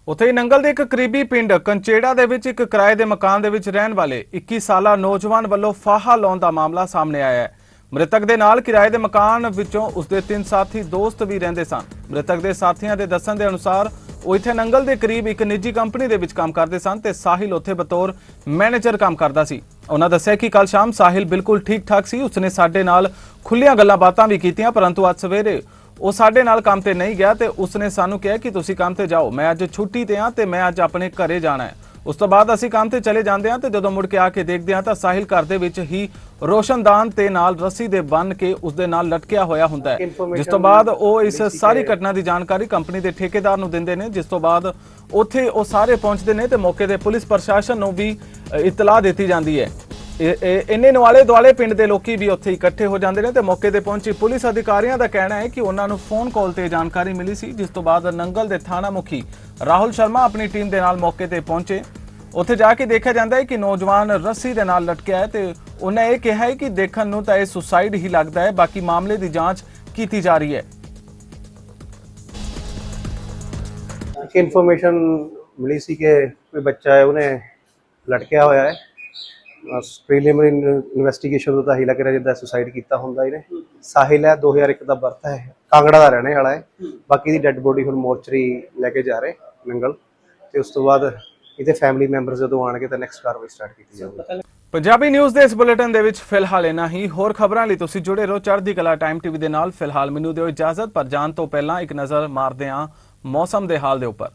ਉੱਥੇ ਨੰਗਲ ਦੇ ਇੱਕ ਕਰੀਬੀ ਪਿੰਡ ਕੰਚੇੜਾ ਦੇ ਵਿੱਚ ਇੱਕ ਕਿਰਾਏ ਦੇ ਮਕਾਨ ਦੇ ਵਿੱਚ ਰਹਿਣ ਵਾਲੇ 21 ਸਾਲਾ ਨੌਜਵਾਨ ਵੱਲੋਂ ਫਾਹਾ ਲਾਉਣ ਦਾ ਮਾਮਲਾ ਸਾਹਮਣੇ ਆਇਆ ਹੈ। ਮ੍ਰਿਤਕ ਦੇ ਨਾਲ ਕਿਰਾਏ ਦੇ ਮਕਾਨ ਵਿੱਚੋਂ ਉਸਦੇ ਤਿੰਨ ਸਾਥੀ ਦੋਸਤ ਵੀ ਰਹਿੰਦੇ ਸਨ। ਮ੍ਰਿਤਕ ਦੇ ਸਾਥੀਆਂ ਦੇ ਦੱਸਣ ਦੇ ਅਨੁਸਾਰ ਉਹ ਇੱਥੇ ਨੰਗਲ ਦੇ ਕਰੀਬ ਇੱਕ ਨਿੱਜੀ ਕੰਪਨੀ ਦੇ ਵਿੱਚ ਕੰਮ ਕਰਦੇ ਸਨ ਤੇ ਸਾਹਿਲ ਉੱਥੇ ਬਤੌਰ ਮੈਨੇਜਰ ਕੰਮ ਕਰਦਾ ਸੀ। ਉਹਨਾਂ ਦੱਸਿਆ ਕਿ ਕੱਲ ਸ਼ਾਮ ਸਾਹਿਲ ਬਿਲਕੁਲ ਠੀਕ ਠਾਕ ਸੀ। ਉਸਨੇ ਸਾਡੇ ਨਾਲ ਖੁੱਲੀਆਂ ਗੱਲਾਂ ਬਾਤਾਂ ਵੀ ਕੀਤੀਆਂ, ਪਰੰਤੂ ਅੱਜ ਸਵੇਰੇ ਉਹ ਸਾਡੇ ਨਾਲ ਕੰਮ ਤੇ ਨਹੀਂ ਗਿਆ ਤੇ ਉਸਨੇ ਸਾਨੂੰ ਕਿਹਾ ਕਿ ਤੁਸੀਂ ਕੰਮ ਤੇ ਜਾਓ। ਮੈਂ ਅੱਜ ਛੁੱਟੀ ਤੇ ਹਾਂ ਤੇ ਮੈਂ ਅੱਜ ਆਪਣੇ ਘਰੇ ਜਾਣਾ ਹੈ। ਉਸ ਤੋਂ ਬਾਅਦ ਅਸੀਂ ਕੰਮ ਤੇ ਚਲੇ ਜਾਂਦੇ ਹਾਂ ਤੇ ਜਦੋਂ ਮੁੜ ਕੇ ਆ ਕੇ ਦੇਖਦੇ ਹਾਂ ਤਾਂ ਸਾਹਿਲ ਘਰ ਦੇ ਵਿੱਚ ਹੀ ਰੋਸ਼ਨਦਾਨ ਤੇ ਨਾਲ ਰੱਸੀ ਦੇ ਬੰਨ ਕੇ ਉਸ ਦੇ ਨਾਲ ਲਟਕਿਆ ਹੋਇਆ ਹੁੰਦਾ ਹੈ। ਜਿਸ ਤੋਂ ਬਾਅਦ ਉਹ ਇਸ ਸਾਰੀ ਘਟਨਾ ਦੀ ਜਾਣਕਾਰੀ ਕੰਪਨੀ ਦੇ ਠੇਕੇਦਾਰ ਨੂੰ ਦਿੰਦੇ ਨੇ ਜਿਸ ਤੋਂ ਬਾਅਦ ਉੱਥੇ ਉਹ ਸਾਰੇ ਪਹੁੰਚਦੇ ਨੇ ਤੇ ਮੌਕੇ ਤੇ ਪੁਲਿਸ ਪ੍ਰਸ਼ਾਸਨ ਨੂੰ ਵੀ ਇਤਲਾਹ ਦਿੱਤੀ ਜਾਂਦੀ ਹੈ। ਇੰਨੇ ਨਵਾਲੇ ਦੁਆਲੇ ਪਿੰਡ ਦੇ ਲੋਕੀ ਵੀ ਉੱਥੇ ਇਕੱਠੇ ਹੋ ਜਾਂਦੇ ਨੇ ਤੇ ਮੌਕੇ ਤੇ ਪਹੁੰਚੀ ਪੁਲਿਸ ਅਧਿਕਾਰੀਆਂ ਦਾ ਕਹਿਣਾ ਹੈ ਕਿ ਉਹਨਾਂ ਨੂੰ ਫੋਨ ਕਾਲ ਤੇ ਜਾਣਕਾਰੀ ਮਿਲੀ ਸੀ, ਜਿਸ ਤੋਂ ਬਾਅਦ ਨੰਗਲ ਦੇ ਥਾਣਾ ਮੁਖੀ ਰਾਹੁਲ ਸ਼ਰਮਾ ਆਪਣੀ ਟੀਮ ਦੇ ਨਾਲ ਮੌਕੇ ਤੇ ਪਹੁੰਚੇ। ਉੱਥੇ ਜਾ ਕੇ ਦੇਖਿਆ ਜਾਂਦਾ ਹੈ ਕਿ ਨੌਜਵਾਨ ਰੱਸੀ ਦੇ ਨਾਲ ਲਟਕਿਆ ਹੈ ਤੇ ਉਹਨਾਂ ਇਹ ਕਿਹਾ ਹੈ ਕਿ ਦੇਖਣ ਨੂੰ ਤਾਂ ਇਹ ਸੁਸਾਈਡ ਹੀ ਲੱਗਦਾ ਹੈ, ਬਾਕੀ ਮਾਮਲੇ ਦੀ ਜਾਂਚ ਕੀਤੀ ਜਾ ਰਹੀ ਹੈ। ਇਨਫੋਰਮੇਸ਼ਨ ਮਿਲੀ ਸੀ ਕਿ ਕੋਈ ਬੱਚਾ ਹੈ, ਉਹਨੇ ਲਟਕਿਆ ਹੋਇਆ ਹੈ। ਪ੍ਰੀਲਿਮਿਨਰੀ ਇਨਵੈਸਟੀਗੇਸ਼ਨ ਤੋਂ ਤਾਂ ਹੀ ਲੱਗ ਜਿੱਦਾਂ ਸੁਸਾਈਡ ਕੀਤਾ ਹੁੰਦਾ ਇਹਨੇ। ਸਾਹਿਲ ਹੈ 2001 ਦਾ ਬਰਥ ਹੈ ਕਾਂਗੜਾ ਦਾ ਰਹਿਣੇ ਵਾਲਾ ਹੈ ਬਾਕੀ ਦੀ ਡੈੱਡ ਬੋਡੀ ਹੁਣ ਮੋਰਚਰੀ ਲੈ ਕੇ ਜਾ ਰਹੇ ਨੰਗਲ ਤੇ ਉਸ ਤੋਂ ਬਾਅਦ ਇਹਦੇ ਫੈਮਿਲੀ ਮੈਂਬਰਸ ਜਦੋਂ ਆਣਗੇ ਤਾਂ ਨੈਕਸਟ ਕਾਰਵਾਈ ਸਟਾਰਟ ਕੀਤੀ ਜਾਊਗੀ। ਪੰਜਾਬੀ ਨਿਊਜ਼ ਦੇ ਇਸ ਬੁਲੇਟਿਨ ਦੇ ਵਿੱਚ ਫਿਲਹਾਲ ਇਨਾ ਹੀ। ਹੋਰ ਖਬਰਾਂ ਲਈ ਤੁਸੀਂ ਜੁੜੇ ਰਹੋ ਚੜ੍ਹਦੀ ਕਲਾ ਟਾਈਮ ਟੀਵੀ ਦੇ ਨਾਲ। ਫਿਲਹਾਲ ਮੈਨੂੰ ਦਿਓ ਇਜਾਜ਼ਤ, ਪਰ ਜਾਣ ਤੋਂ ਪਹਿਲਾਂ ਇੱਕ ਨਜ਼ਰ ਮਾਰਦੇ ਹਾਂ ਮੌਸਮ ਦੇ ਹਾਲ ਦੇ ਉੱਪਰ।